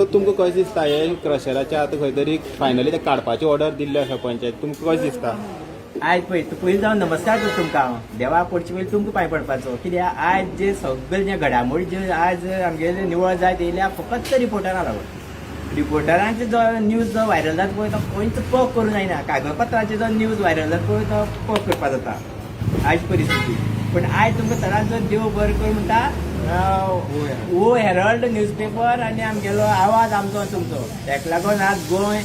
तुमकां कशें दिसता हे क्रशराचे आतां खंय तरी फायनली ते काडपाची ऑर्डर दिल्ली आसा पंचायत. तुमकां कशें दिसता? आयज पळय पयलीं जावन नमस्कार करता तुमकां हांव. देवा पडचे पयलीं तुमकां पांय पडपाचो. कित्याक आयज जे सगळे जे घडामोडी जे आयज आमगेले निवळ जायत येयल्या फकत रिपोर्टरां लागून रिपोर्टरांचे जो न्यूज जो व्हायरल जाता पळय तो खंयच पक करूं जायना. कागदपत्राचे जो न्यूज व्हायरल जाता पळय तो पक करपा जाता. आयज परिस्थिती. पण आयज तुमकां सदांचो देव बरो कर म्हणटा वो हेरल्ड न्यूजपेपर आनी आमगेलो आवाज आमचो तुमचो. तेका लागून आज गोंय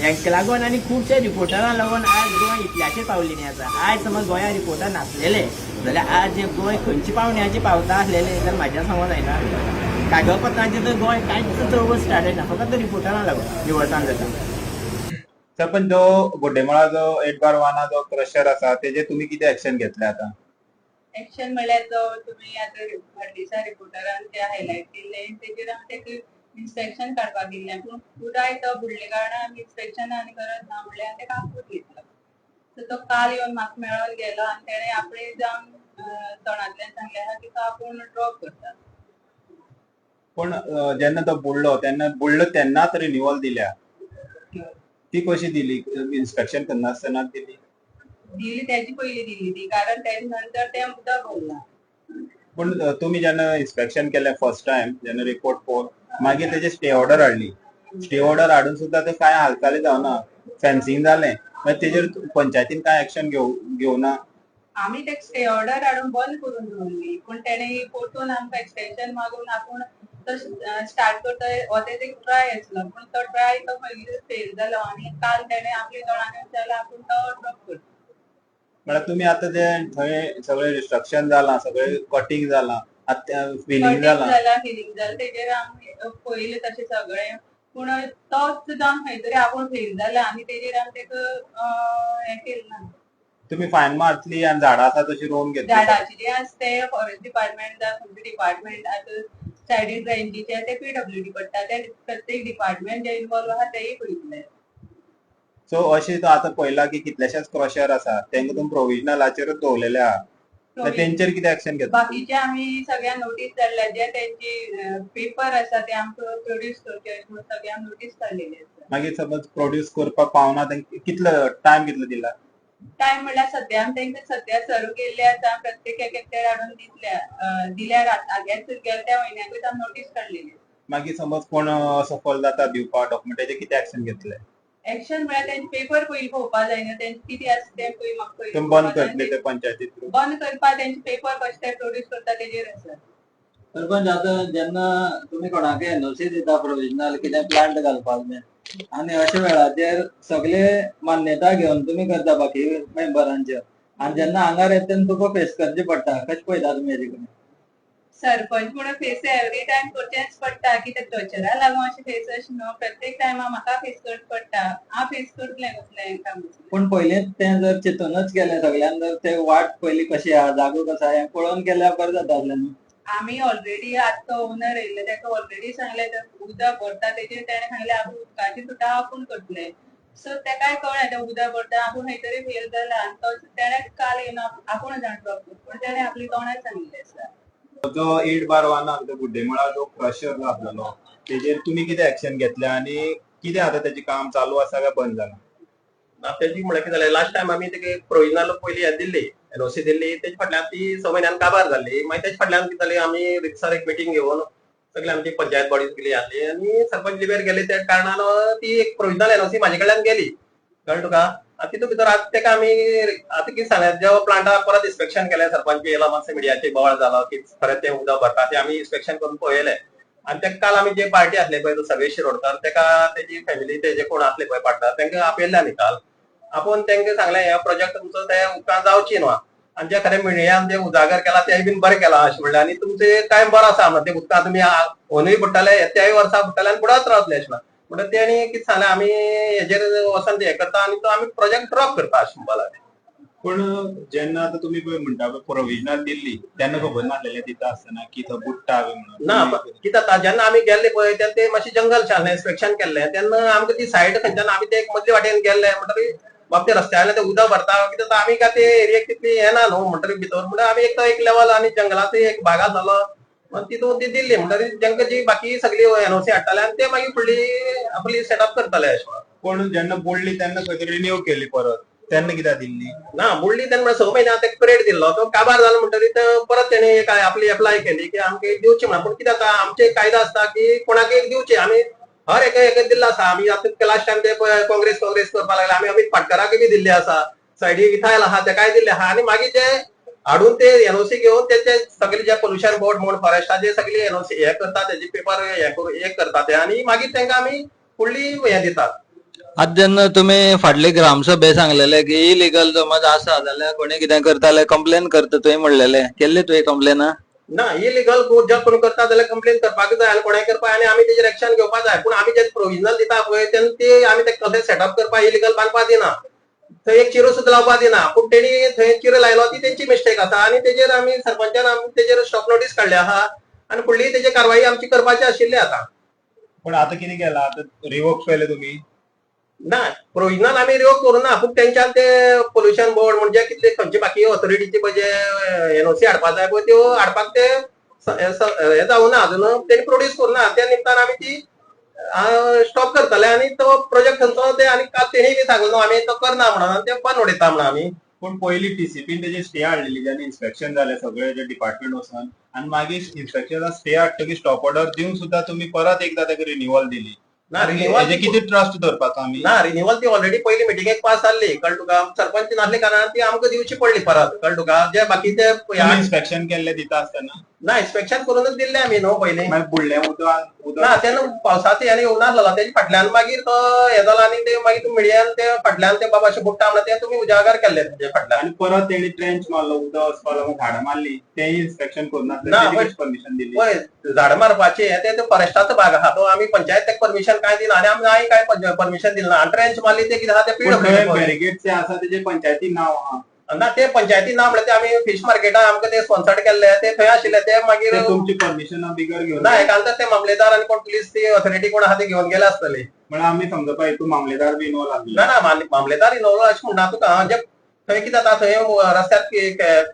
हेका लागून आनी खुबशे रिपोर्टरांक लागून आज गोंय इतल्याचेर पावलेली आसा आयज समज गोंया रिपोर्टर नासलेले जाल्यार आज जे गोंय खंयचे पावण्याचे पावता आसलेले जाल्यार म्हाज्या समज जायना कागदपत्रांचे तर गोंय कांयच चळवळ स्टार्ट जायना फकत रिपोर्टरांक लागून निवडटान जाता. सरपंच जो गोड्डेमळा जो एट बार वाना जो क्रशर आसा तेजे तुमी कितें एक्शन घेतले आतां? एक्शन म्हळ्यार जो तुमी आतां हर्डिसा रिपोर्टरान ते हायलायट केल्ले तेजेर आमी तेका इन्स्पेक्शन काडपाक दिल्लें पूण पुराय तो बुडले कारणान आमी इन्स्पेक्शन आनी करत ना म्हणल्यार तेका आपूच घेतलो. सो तो काल येवन म्हाका मेळोन गेलो आनी तेणें आपणे जावन तोंडांतल्यान सांगलें आहा की तो आपूण ड्रॉप करता पूण जेन्ना तो बुडलो तेन्ना बुडलो तेन्नाच रिन्युअल दिल्या. ती कशी दिली? इन्स्पेक्शन करनासतनाच दिली. दिली तेजी पयली दिली ती कारण तेजे नंतर तें उदक भरला पूण अं, तुमी जेन्ना इन्स्पेक्शन केलें फर्स्ट टायम जेन्ना रिपोर्ट पळोवन मागीर तेजे स्टे ऑर्डर हाडली स्टे ऑर्डर हाडून सुद्दां ते कांय हालचाली जावना फेन्सिंग जालें मागीर तेजेर पंचायतीन कांय एक्शन घेव घेवना आमी ते स्टे ऑर्डर हाडून बंद करून दवरली पूण तेणे परतून आमकां एक्सटेन्शन मागून आपूण तो स्टार्ट करता हो तेजो एक ट्राय आसलो पूण तो ट्राय तो मागीर फेल जालो आनी काल तेणे आपले तोंडाने विचारलो आपूण तो ड्रॉप करता. म्हळ्यार तुमी आतां जे थंय सगळें रिस्ट्रक्शन जालां सगळें कटींग जालां आतां फिलिंग जालां फिलिंग जाला तेजेर आमी पयले तशें सगळें पूण तोच जावन खंय तरी आपूण फेल जाला आनी तेजेर आमी तेका हें केलें ना. तुमी फायन मारतली आनी झाडां आसा तशी रोवन घेतली. झाडाचे जे आसा ते फॉरेस्ट डिपार्टमेंट जावं खंयचे डिपार्टमेंट आतां सायडीन रेंजीचे ते पीडब्ल्यूडी पडटा ते प्रत्येक डिपार्टमेंट जे इन्वॉल्व आहा तेय पळयतले सो अशें तो आतां पळयला की कितलेशेच क्रशर आसा तेंका तुमी प्रोविजनलाचेरूच दवरलेले आहा तेंचेर कितें एक्शन घेतली बाकीचे आमी सगळ्यांक नोटीस धाडल्या जे तेंची पेपर आसा ते आमकां प्रोड्यूस करचे सगळ्यांक नोटीस धाडलेली आसा मागीर समज प्रोड्यूस करपाक पावना तेंका कितलो टायम कितलो दिला टायम म्हणल्यार सद्या आमी तेंका सद्या सर्व केल्ले आसा प्रत्येक एक एकट्यार हाडून दितल्या दिल्यार आग्याच गेल्या त्या म्हयन्याकूच आमी नोटीस काडलेली. मागीर समज कोण सफल जाता दिवपाक डॉक्युमेंटाचेर कितें एक्शन घेतले? एक्शन म्हळ्यार तेंचे पेपर पयलीं पळोवपा जाय न्हू तेंचे कितें आसा तें पयलीं म्हाका पयलीं बंद. करतले ते पंचायती थ्रू बंद करपा तेंचे पेपर कशे ते प्रोड्यूस करता तेजेर आसा सरपंच आतां जेन्ना तुमी कोणाकय एनओसी दिता प्रोविजनल कितें प्लांट घालपाक बीन आनी अशा वेळाचेर सगळे मान्यता घेवन तुमी करता बाकी मेंबरांच्यो आनी जेन्ना आंगार येता तेन्ना तुका फेस करचे पडटा कशें पळयता तुमी हेजे कडेन सरपंच म्हणून फेस एवरी टायम करचेच पडटा कित्याक टॉर्चरा लागून अशें फेस अशें न्हू प्रत्येक टायमा म्हाका फेस करचें पडटा हांव फेस करतलें कसलें काम. पूण पयलींच तें जर चिंतूनच केलें सगळ्यान जर ते वाट पयली कशी आहा? जागो कसो आहा? हें पळोवन केल्यार बरें जाता आसलें न्हू आमी ऑलरेडी आतां तो ओनर येयल्ले ताका ऑलरेडी सांगलें उदक भरता तेजेर तेणें सांगलें आपूण उदकाची सुटा आपूण करतलें सो तेकाय कळ्ळें तें उदक भरता आपूण खंय तरी फेल जाला आनी तो तेणें काल येवन आप- आपूण जाण कर पूण तेणें आपली तोंडार सांगिल्लें आसा जो एट बार वाना जो गुड्डेमळा जो क्रशर जो आसलेलो तेजेर तुमी कितें एक्शन घेतलें आनी कितें आतां तेजें काम चालू आसा काय बंद जालां ना तेजी म्हळ्यार कितें जालें लास्ट टायम आमी तेका प्रोविजनल पयली हें दिल्ली एनओसी दिल्ली तेजे फाटल्यान ती स म्हयन्यान काबार जाल्ली मागीर तेजे फाटल्यान कितें जालें आमी रिक्सर एक मिटींग घेवन सगळे आमची पंचायत बॉडी गेली आहली आनी सरपंच लिबेर गेले. त्या कारणान ती एक प्रोविजनल एनओसी म्हाजे कडल्यान गेली. कळ्ळें तुका? आतां भितर आतां तेका आमी आतां कितें सांगलें जो प्लांटार परत इन्स्पेक्शन केलें सरपंच येयलो मातसो मिडियाचेर बोवाळ जालो की खरें तें उदक भरता तें आमी इन्स्पेक्शन करून पळयलें आनी तेका काल आमी जे पार्टी आसले पळय सगळे शिरोडकर तेका तेजी फॅमिली तेजे कोण आसले पळय पार्टनर तेंका आपयल्ले आमी काल. आपूण तेंका सांगलें हे प्रोजेक्ट तुमचो ते उपकार जावची न्हू आनी जे खरें मिडियान जे उजागर केला तेय बीन बरें केला अशें म्हणलें आनी तुमचे टायम बरो आसा म्हणून तें उदकां तुमी होनूय पडटले तेय वर्सा पडटले आनी बुडत रावतले अशें म्हणलें म्हणून तेणी कितें सांगलें आमी हेजेर वचोन हें करता आनी तो आमी प्रोजेक्ट ड्रॉप करता अशें म्हणपाक लागले पूण जेन्ना आतां तुमी पळय म्हणटा पळय प्रोविजनल दिल्ली तेन्ना खबर नासलेलें दिता आसतना की तो बुडटा बी म्हणून. ना ब- कितें जाता जेन्ना आमी गेल्ले पळय तेन्ना ते मातशें जंगल आसलें इन्स्पेक्शन केल्लें तेन्ना आमकां ती सायड खंयच्यान आमी ते एक मदले वाटेन गेल्ले म्हणटकीर बाबा ते रस्त्यार ते उदक भरता कितें जाता आमी काय ते एरियेक तितली हें ना न्हू म्हणटकीर भितर म्हणल्यार आमी एक तो एक लेवल आनी जंगलाचो एक भाग आसलो मग तितून ती दिल्ली म्हणटरी तांकां जी बाकी सगळी एनओसी हाडटाले आनी ते मागीर फुडली आपली सेटअप करताले. अशें पण जेन्ना बोडली तेन्ना खंय तरी रिन्यू केली परत. तेन्ना कित्याक दिल्ली ना बुडली तेन्ना स म्हयन्या ताका पिरियड दिल्लो तो काबार जालो म्हणटरी ते परत तेणी काय आपली एप्लाय केली की आमकां एक दिवची म्हणून पूण कितें जाता आमचे एक कायदो आसता की कोणाक एक दिवचे आमी हर एका एक दिल्लो आसा आमी आतां लास्ट टायम ते काँग्रेस काँग्रेस करपाक लागले. आमी अमित पाटकराकय बी दिल्ले आसा सायडीक इथायल आहा तेकाय दिल्ले आहा आनी मागीर ते हाडून ते एनओसी घेवन तेचे सगळे जे पोल्युशन बोर्ड म्हण फॉरेस्टाचे सगळे एनओसी हे करता तेजे पेपर हे करून हे करता ते आनी मागीर तांकां आमी फुडली हे दितात. आतां जेन्ना तुमी फाटले ग्रामसभे सांगलेले की इलिगल समज आसा जाल्यार कोणी कितें करताले कंप्लेन करता तुवें म्हणलेले. केल्ली तुवें कंप्लेन ना इलिगल जर कोण करता जाल्यार कंप्लेन करपाक जाय आनी कोणाय करपाक आनी आमी तेजेर एक्शन घेवपाक जाय. पूण आमी जे प्रोविजनल दिता पळय तेन्ना ते आमी ते कशें सेटअप करपाक इलिगल बांदपाक दिना. थंय एक चिरो सुद्दां लावपाक दिना. पूण तेणी थंय चिरो लायलो ती तेंची मिस्टेक आसा आनी तेजेर आमी सरपंचान आमी तेजेर स्टॉप नोटीस काडली आहा आनी फुडली तेजी कारवाई आमची करपाची आशिल्ली आतां. पण आता कितें केला? आता रिवोक केले तुम्ही? ना प्रोविजनल आमी रिवोक करूं ना. पूण तेंच्यान ते पोल्युशन बोर्ड म्हणजे कितले खंयचे बाकी ऑथॉरिटीचे पळय जे एनओसी हाडपाक जाय पळय त्यो हाडपाक ते हे जावं ना. अजून तेणी प्रोड्यूस करूं ना. त्या निमतान आमी ती स्टॉप करताले आनी तो प्रोजेक्ट खंयचो ते आनी काल तेणी बी सांगलो न्हू आमी तो करना म्हणून ते बंद उडयता म्हणून आमी पण पहिली टीसीपीन तेजे स्टे हाडलेली जेन्ना इन्स्पेक्शन जालें सगळे जे डिपार्टमेंट वचून आणि मागीर इन्स्पेक्शनाक स्टे हाडटकीर स्टॉप ऑर्डर दिवन सुद्धा तुम्ही परत एकदा ताका रिन्युअल दिली. ना रिन्युअल हेजे किती ट्रस्ट धरपाचो आमी ना रिन्युअल ती ऑलरेडी पहिली मिटिंगेक पास जाल्ली कळ्ळ तुका सरपंच नासले कारणान ती आमकां दिवची पडली परत कळ्ळ तुका जे बाकीचे ह्या- इन्स्पेक्शन केल्ले दिता आसतना ना इन्स्पेक्शन करूनच दिल्ले आमी न्हू पयलीं मागीर बुडले उदक ना उदक तेन्ना पावसाचे यानी येवं नासलो तेजे फाटल्यान मागीर तो हे जालो आनी ते मागीर मिडियान ते फाटल्यान ते बाबा अशें बुडटा म्हणून ते तुमी उजागर केल्ले तेजे फाटल्यान. आणि परत तेणी ट्रेंच मारलो उदक वचपा लागून झाडां मारली. तेय इन्स्पेक्शन करूना ना, परमिशन दिली. पळय झाडां मारपाचे हे ते फॉरेस्टाचो भाग आहा. तो आमी पंचायत ताका परमिशन काय दिना आनी आमी हांवें काय परमिशन दिलं ना ट्रेंच मारली ते कितें आहा? ते बॅरिगेड जे आसा तेजे पंचायती नांव आहा ना ते पंचायती ना म्हणल्यार ते आमी फिश मार्केटान आमकां ते स्पॉन्सर्ड केल्ले ते थंय आशिल्ले ते मागीर तुमची परमिशन बिगर घेऊन ना एकांतर ते मामलेदार आनी कोण पुलीस ती ऑथॉरिटी कोण आहा ते घेवन गेले आसतले म्हणजे आम्ही समजपा तू मामलेदार बी इन्वॉल्व आसले ना ना माम- मामलेदार इनोलो अशें म्हणना तुका म्हणजे थंय कितें जाता थंय रस्त्यार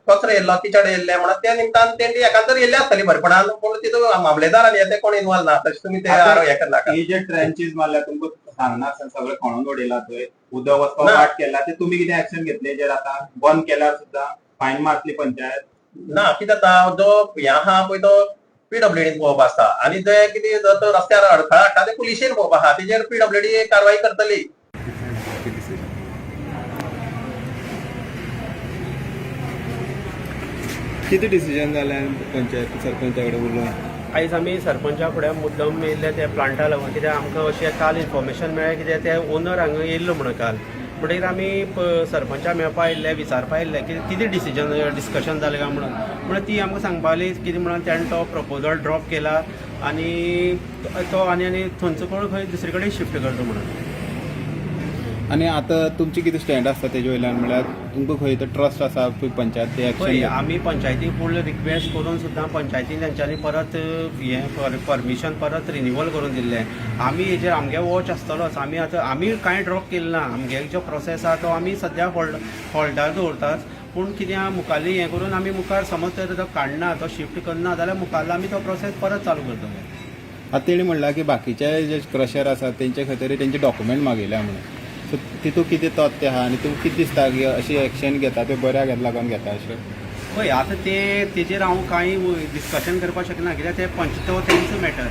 कचरो येयल्लो किचड येयल्ले म्हणून त्या निमतान तेंची एकांतर येयल्ली आसतली भरपणान पूण तितून मामलेदार आनी हे ते कोण इन्वॉल्व ना तशें तुमी ते हे करनाका ही जे ट्रेंचीस मारल्या तुमकां सांगना आसतना सगळं खणून उडयला थंय उदक वचपाक. वाट केला ते तुम्ही कितें एक्शन घेतले जे आता बंद केल्यार सुद्धा फायन मारतली पंचायत. ना कितें जाता जो हे आहा पळय तो पीडब्ल्यूडीन पळोवप आसता आनी जे कितें जर रस्त्यार अडखळा हाडटा ते पुलिशेन पळोवप आहा तेजेर पीडब्ल्यूडी कारवाई करतली. किती डिसिजन जालें पंचायत सरपंचाकडे उलोवन आयज आमी सरपंचा फुड्यान मुद्दम येयल्ले त्या प्लांटा लागून कित्याक आमकां अशें काल इन्फॉर्मेशन मेळ्ळें कित्याक ते ओनर हांगा येयल्लो म्हणून काल. म्हणटकीर आमी सरपंचा मेळपा आयिल्ले विचारपा आयिल्ले की कितें डिसिजन डिस्कशन जालें काय म्हणून. म्हणून ती आमकां सांगपा लागली कितें म्हणून ताणें तो प्रपोजल ड्रॉप केला आनी तो आनी आनी थंयचो कोण खंय दुसरे कडेन शिफ्ट करता म्हणून. आनी आतां तुमची कितें स्टँड आसता तेजे वयल्यान म्हळ्यार तुमकां खंय तर ट्रस्ट आसा पंचायत ते एक्शन आमी पंचायतीक फूल रिक्वेस्ट करून सुद्दां पंचायतीन तेंच्यांनी परत हें परमिशन परत रिन्युवल करून दिल्लें आमी हेजेर आमगे वॉच आसतलोच आमी आतां आमी कांय ड्रॉप केलें ना आमगे जो प्रोसेस आहा तो आमी सद्या होल्ड होल्डार दवरतात पूण कितें मुखाल्ली हें करून आमी मुखार समज तर तो काडना तो शिफ्ट करना जाल्यार मुखाल्लो आमी तो प्रोसेस परत चालू करतले आतां तेणी म्हणलां की बाकीचे जे क्रशर आसा तेंचे खातीर तेंचे डॉक्युमेंट मागिल्ल्या म्हणून. सो तितून कितें तथ्य आहा आनी तुमकां कितें दिसता की अशी एक्शन घेता ते बऱ्याक लागून घेता अशें. पळय आतां ते तेजेर हांव कांय डिस्कशन करपाक शकना कित्याक ते पंच तो तेंचो मॅटर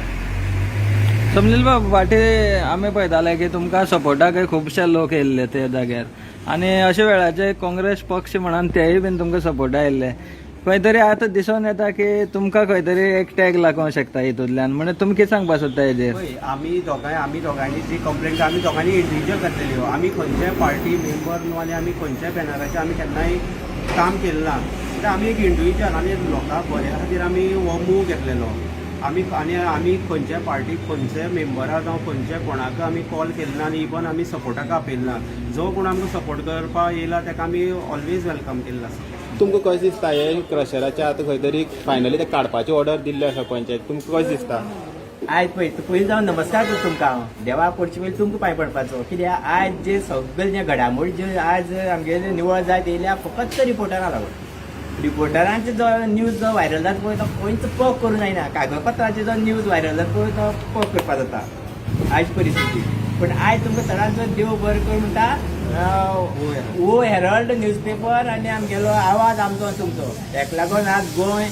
समजेल बाब वाटे आमी पळयताले की तुमकां सपोर्टाक खुबशे लोक येयल्ले ते जाग्यार. आनी अशे वेळाचे काँग्रेस पक्ष म्हणून तेय बीन तुमकां सपोर्टा येयल्ले खंय तरी आतां दिसून येता की तुमकां खंय तरी एक टॅग लागूंक शकता हितूंतल्यान म्हणजे तुमी कितें सांगपा सोदता हेजेर पळय आमी दोगांय आमी दोगांयनी जी कंप्लेंट आमी दोगांनी इंडिविज्युअल घातलेल्यो आमी खंयच्याय पार्टी मेंबर न्हू आनी आमी खंयच्याय बॅनराचें आमी केन्नाय काम केलें ना. कित्याक आमी एक इंडिविज्युअल आनी लोकांक बऱ्या खातीर आमी हो मूव घेतलेलो. आमी आनी आमी खंयच्याय पार्टीक खंयच्याय मेंबराक जावं खंयच्याय कोणाक आमी कॉल केले ना आनी इवन आमी सपोर्टाक आपयले ना. जो कोण आमकां सपोर्ट करपाक येयला ताका आमी ऑलवेज वेलकम केल्लो आसा तुमकां कशें दिसता हे क्रशराचे आतां खंय तरी फायनली ते काडपाची ऑर्डर दिल्ली आसा पंचायत. तुमकां कशें दिसता. आयज पळय पयलीं जावन नमस्कार करता तुमकां हांव. देवा पडचे पयलीं तुमकां पांय पडपाचो. कित्याक? आयज जे सगळे जे घडामोडी जे आज आमगेले निवळ जायत येयल्या फकत रिपोर्टरां लागून रिपोर्टरांचे हो. जो न्यूज जो व्हायरल जाता पळय तो खंयच पक करूं जायना. कागदपत्राचे जो न्यूज व्हायरल जाता पळय तो पक करपा जाता. आयज परिस्थिती. पूण आयज तुमकां सदांच देव बरें कर म्हणटा अं, वो हेरल्ड न्यूजपेपर आनी आमगेलो आवाज आमचो तुमचो. हेका लागून आज गोंय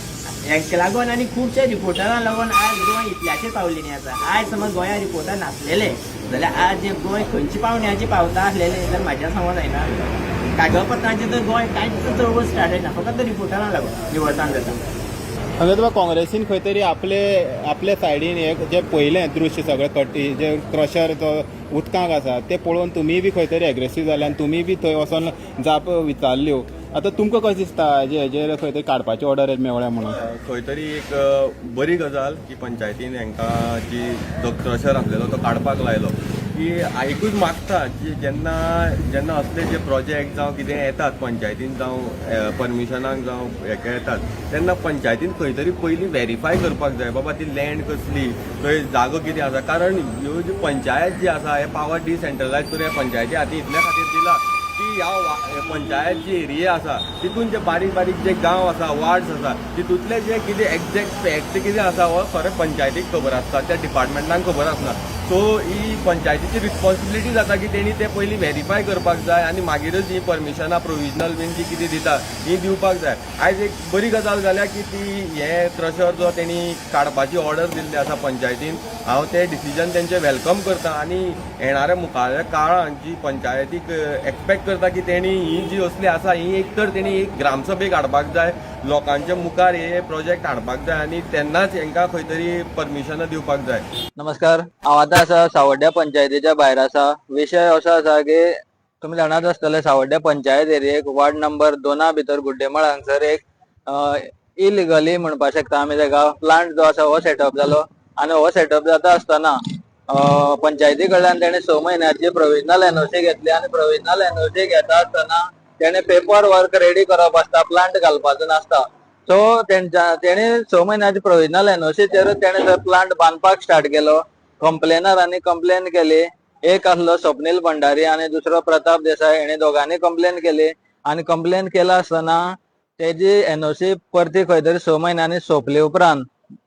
हेका लागून आनी खुबशे रिपोर्टरां लागून आज गोंय इतल्याचेर पावलेली आसा आयज समज गोंया रिपोर्टर नासलेले जाल्यार म्हणजे आज जे गोंय खंयची पावण्याची पावता आसलेले जाल्यार म्हाज्या समज जायना कागदपत्रांचे तर गोंय कांयच चळवळ स्टार्ट जायना फकत रिपोर्टरांक लागून निवळसाण जाता हांगा तुका काँग्रेसीन खंय तरी आपले आपले सायडीन एक जे पयलें दृश्य सगळें कटी जे क्रशर जो उदकांक आसा ते पळोवन तुमी बी खंय तरी एग्रेसीव जाले आनी तुमी बी थंय वचोन जाप विचारल्यो. आतां तुमकां कशें दिसता हेजे हेजेर खंय तरी काडपाची ऑर्डर मेवळ्या म्हणून? खंय तरी एक बरी गजाल की पंचायतीन हांकां जी जो क्रशर आसलेलो तो काडपाक लायलो. की आयकूच मागता की जेन्ना जेन्ना असले जे प्रोजेक्ट जावं कितें येतात पंचायतीन जावं परमिशनाक जावं हेका येतात तेन्ना पंचायतीन खंय तरी पयलीं व्हेरीफाय करपाक जाय बाबा ती लँड कसली थंय जागो कितें आसा. कारण ह्यो ज्यो पंचायत जी आसा हे पावर डिसेंट्रलायज करून ह्या पंचायती हाती इतल्या खातीर दिला की ह्या वा- पंचायत जी एरिया आसा तितून जे बारीक बारीक जे गांव आसा वार्ड्स आसा तितूंतले जे कितें एक्झॅक्ट फॅक्ट कितें आसा हो खरें पंचायतीक खबर आसता त्या डिपार्टमेंटांक खबर आसना. सो ही पंचायतीची रिस्पॉन्सिबिलिटी जाता की तेणी ते पयलीं व्हेरीफाय करपाक जाय आनी मागीरच ही परमिशनां प्रोविजनल बीन जी कितें दिता ही दिवपाक जाय. आयज एक बरी गजाल जाल्या की ती हे क्रशर जो तेणी काडपाची ऑर्डर दिल्ली आसा पंचायतीन हांव ते डिसिजन तेंचे वेलकम करता आनी येणाऱ्या मुखाव्या काळान जी पंचायतीक uh, एक्सपेक्ट करता की तेणी ही जी असली आसा ही एक तर तेणी एक ग्रामसभेक हाडपाक जाय लोकांच्या मुखार हे प्रोजेक्ट हाडपाक जाय आनी तेन्नाच हेंकां खंय तरी परमिशनां दिवपाक जाय. नमस्कार. हांव आतां आसा सावड्ड्या पंचायतीच्या भायर आसा. विशय असो आसा की तुमी जाणाच आसतले सावड्ड्या पंचायत एरियेक वार्ड नंबर दोना भितर गुड्डेमळ हांगसर एक इलिगली म्हणपाक शकता आमी तेका. प्लांट जो आसा हो सेटअप जालो. आनी हो सेटअप जाता आसतना पंचायती कडल्यान ताणें स म्हयन्याची प्रोविजनल एनओसी घेतली. आनी प्रोविजनल एनओसी घेता आसतना तेणे पेपर वर्क रेडी करप आसता प्लांट घालपाचो नासता. सो तेंच्या तेणे स म्हयन्याची प्रोविजनल एनओसीचेर तेणे थंय प्लांट बांदपाक स्टार्ट केलो कंप्लेनरांनी कंप्लेन केली एक आसलो स्वप्नील भंडारी आनी दुसरो प्रताप देसाय हेणे दोगांनी कंप्लेन केली. आनी कंप्लेन केला आसतना तेजी एनओसी परती खंय तरी स म्हयन्यांनी सोंपले उपरांत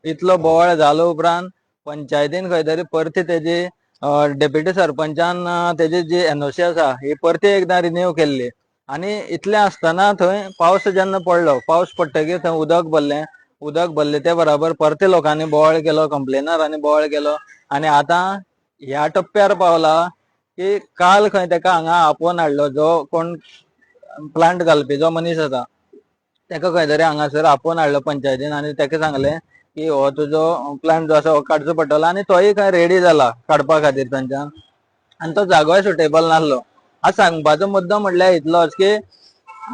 इतलो बोवाळ जालो उपरांत पंचायतीन खंय तरी परती तेजी डेप्युटी सरपंचान तेजी जी एनओसी आसा ही परती एकदां रिन्यू केल्ली. आनी इतलें आसतना थंय पावस जेन्ना पडलो पावस पडटकीर थंय उदक भरलें उदक भरले ते बराबर परते लोकांनी बोवाळ केलो कंप्लेनरांनी बोवाळ केलो. आनी आतां ह्या टप्प्यार पावला की काल खंय तेका हांगा आपोवन हाडलो जो कोण प्लांट घालपी जो मनीस आसा तेका खंय तरी हांगासर आपोवन हाडलो पंचायतीन आनी तेका सांगलें की हो तुजो प्लांट जो आसा हो काडचो पडटलो. आनी तोय खंय रेडी जाला काडपा खातीर तांच्यान. आनी तो जागोय सुटेबल नासलो. हा सांगपाचो मुद्दो म्हणल्यार इतलोच की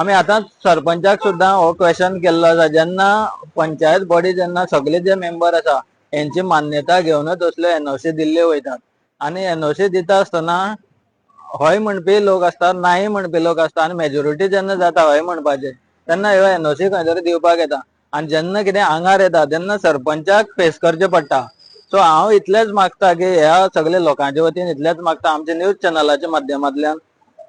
आमी आतां सरपंचाक सुद्दां हो क्वेश्चन केल्लो आसा जेन्ना पंचायत बॉडी जेन्ना सगळे जे मेंबर आसा हेंची मान्यता घेवनच असल्यो एनओसी दिल्ल्यो वयतात आनी एनओसी दिता आसतना हय म्हणपी लोक आसता नाही म्हणपी लोक आसता आनी मेजॉरिटी जेन्ना जाता हय म्हणपाचे तेन्ना ह्यो एनओसी खंय तरी दिवपाक येता. आनी जेन्ना कितें आंगार येता तेन्ना सरपंचाक फेस करचें पडटा सो हांव इतलेंच मागता की ह्या सगळ्या लोकांच्या वतीन इतलेंच मागता आमच्या न्यूज चॅनलाच्या माध्यमांतल्यान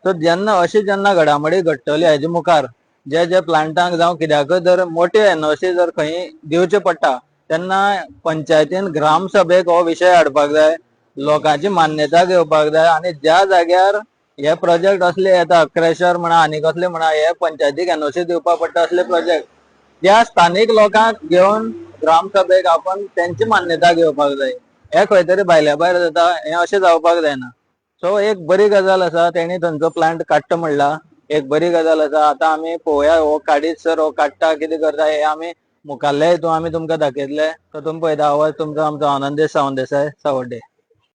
सो जेन्ना अशी जेन्ना घडामोडी घडटली हेजे मुखार जे जे प्लांटांक जावं कित्याक जर मोठे एनओसी जर खंय दिवचे पडटा तेन्ना पंचायतीन ग्रामसभेक हो विशय हाडपाक जाय लोकांची मान्यता घेवपाक जाय आनी ज्या जाग्यार हे प्रोजेक्ट असले येता क्रॅशर म्हणा आनी कसले म्हणा हे पंचायतीक एनओसी दिवपाक पडटा असले प्रोजेक्ट त्या स्थानिक लोकांक घेवन ग्रामसभेक आपण त्यांची मान्यता घेवपाक जाय. हे खंय तरी भायल्या भायर जाता हे अशें जावपाक जायना. सो एक बरी गजाल आसा तेणी थंयचो प्लांट काडटा म्हणला. एक बरी गजाल आसा आतां आमी पळोवया हो काडीत सर हो काडटा कितें करता हे आमी मुखारले हितून आमी तुमकां दाखयतले. सो तुमी पळयता आवाज तुमचो आमचो आनंदेश सावंत देसाय सावड्डे.